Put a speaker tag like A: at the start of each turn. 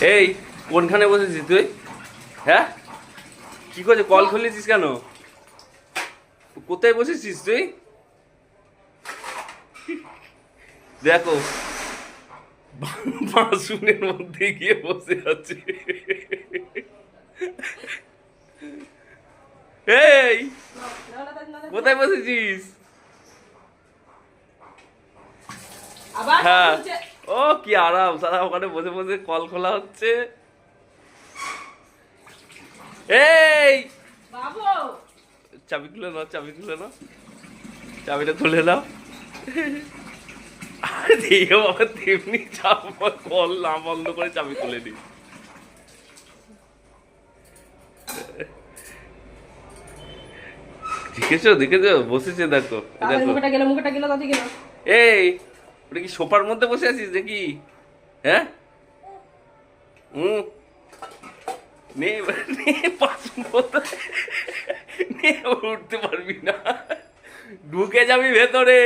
A: এই কোনখানে বসেছিস তুই? হ্যাঁ? কি করছিস? কল খুলেছিস কেন? কোথায় বসেছিস তুই? দেখো বাসুনের মধ্যে গিয়ে বসে আছে। এই কোথায় বসেছিস? হ্যাঁ। ও কি আরাম। সারা ওখানে বসে বসে কল খোলা হচ্ছে। এই!
B: বাবু!
A: চাবি খুলে নাও চাবি খুলে নাও। চাবিটা খুলে নাও। দিও বাবা তেমনি চাপ কল না বন্ধ করে চাবি খুলে নি। দেখেছ দেখেছ? বসেছে দেখো। দেখো।
B: মুখটা গেল মুখটা গেল তাতে গেল।
A: এই! ওটা কি সোফার মধ্যে বসে আছিস নাকি? হ্যাঁ? হুম নে উঠতে পারবি না। ঢুকে যাবি ভেতরে।